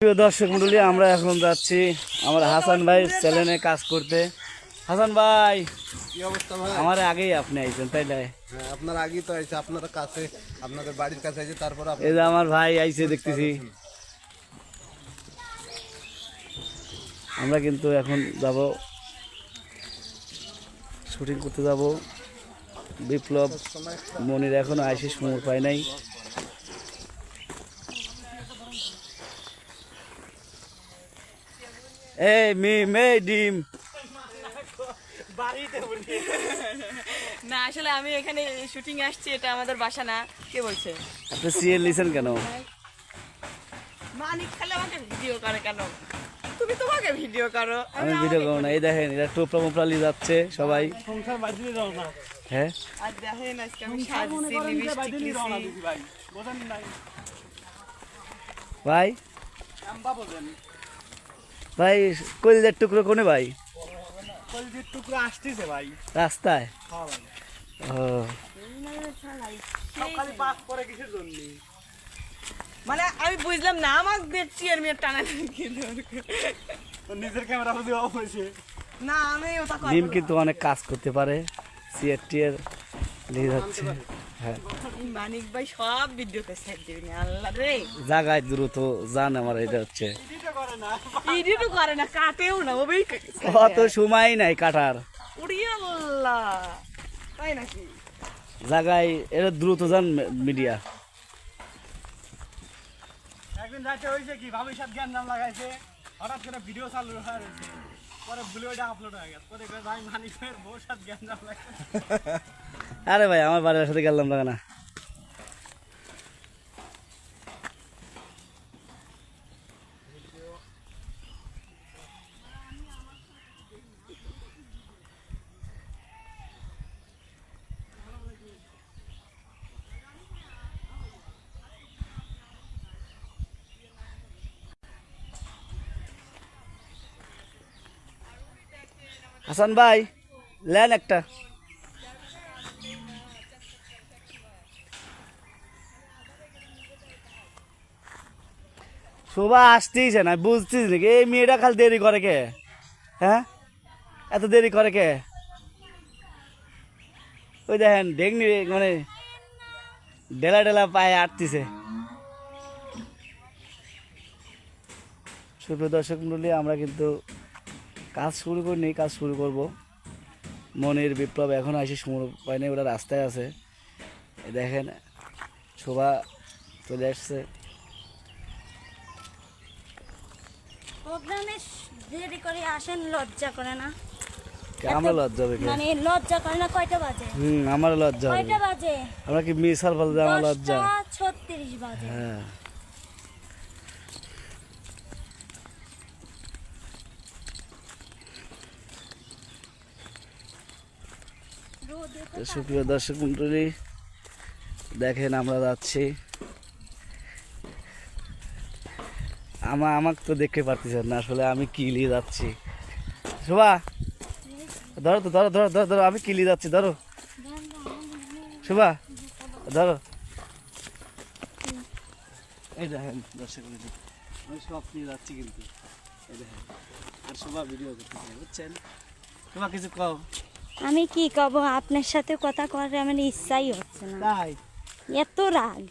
প্রিয় দর্শক মন্ডলী আমরা এখন যাচ্ছি আমার হাসান ভাই চ্যানেলে কাজ করতে। হাসান ভাই কি অবস্থা ভাই? আমার আগেই আপনি আইছেন তাই না? হ্যাঁ, আপনার আগেই তো আইছে আপনার কাছে আপনাদের বাড়ির কাছে আইছে তারপর আপনি এই যে আমার ভাই আইছে দেখতেছি। আমরা কিন্তু এখন যাব শুটিং করতে যাব। বিপ্লব মনির এখনও আইসি সময় পায় নাই। এই মিম এই ডিম। না আসলে আমি এখানে শুটিং আসছি এটা আমাদের বাসা না। কে বলছে? আপনি সিএল লিছেন কেন? মালিক খালি আমাকে ভিডিও করে কেন? তুমি তোমাকে ভিডিও করো। আমি ভিডিও করব না এই দেখেন এরা টোপরা মোপরা নিয়ে যাচ্ছে সবাই। হ্যাঁ? আর দেখেন আজকে আমি সাজছি লিপস্টিক লিছি ভাই ভাই কলিজার টুকরো কোনে ভাই? টুকরো আসতেছে ভাই। রাস্তায়? হ্যাঁ ভাই। ও। মানে আমি বুঝলাম না আমার দেখছি আর মেয়ের টানা কি। দরকার। নিজের ক্যামেরা বুঝে অফ হয়েছে। না আমি ওটা করব ডিম না। কিন্তু অনেক কাজ করতে পারে সিএর টিএর যাচ্ছে। হ্যাঁ। মানিক ভাই সব ভিডিও সেট দিবি আল্লাহ রে। জাগায় দ্রুত জান আমার এটা হচ্ছে। এডিটও করে না কাটেও না ওবেই অত সময় নাই কাটার। উড়িয়ে আল্লাহ তাই নাকি? জাগায় এটা দ্রুত যান মিডিয়া একদিন যাইতে হয়েছে কি ভাবি সব জ্ঞান নাম লাগাইছে। হঠাৎ করে ভিডিও চালু হয়ে গেছে। পরে ভুলে আপলোড হয়ে গেছে। পরে ভাই মানিকের ভাইয়ের বউ সাথে জ্ঞান আরে ভাই, আমার বাড়ির সাথে গেলাম না হাসান ভাই, লেন একটা। শোভা আসতেইছে না বুঝছিস নাকি? এই মেয়েটা খালি দেরি করে কে? হ্যাঁ? এত দেরি করে কে? ওই দেখেন ডেগনি মানে ডেলা ডেলা পায়ে আটতিছে। সুপ্রিয় দর্শক মন্ডলী, আমরা কিন্তু কাজ শুরু করিনি কাজ শুরু করব। মনের বিপ্লব এখন আসে সময় পায়নি ওরা রাস্তায় আছে। দেখেন শোভা চলে আসছে। প্রোগ্রামে দেরি করে আসেন লজ্জা করে না। কে আমরা লজ্জা হবে মানে লজ্জা করে না কয়টা বাজে? হুম আমার লজ্জা কয়টা বাজে? আমরা কি মিস আর বলতে আমার লজ্জা। দশটা ছত্রিশ বাজে। হ্যাঁ। সুপ্রিয় দর্শক মন্ডলী, দেখেন আমরা যাচ্ছি। আমা আমাকে তো দেখতে পারতেছেন না, আসলে আমি কিলি যাচ্ছি। শোভা, ধরো তো, ধরো ধরো ধরো ধরো, আমি কিলি যাচ্ছি, ধরো। শোভা, ধরো। এই দেখেন দর্শক আমি সব নিয়ে যাচ্ছি কিন্তু। এই দেখেন। আর শোভা ভিডিও করতেছে, বুঝছেন? শোভা, কিছু কও? আমি কি কব আপনার সাথে কথা করার আমার ইচ্ছাই হচ্ছে না। তাই? এত রাগ।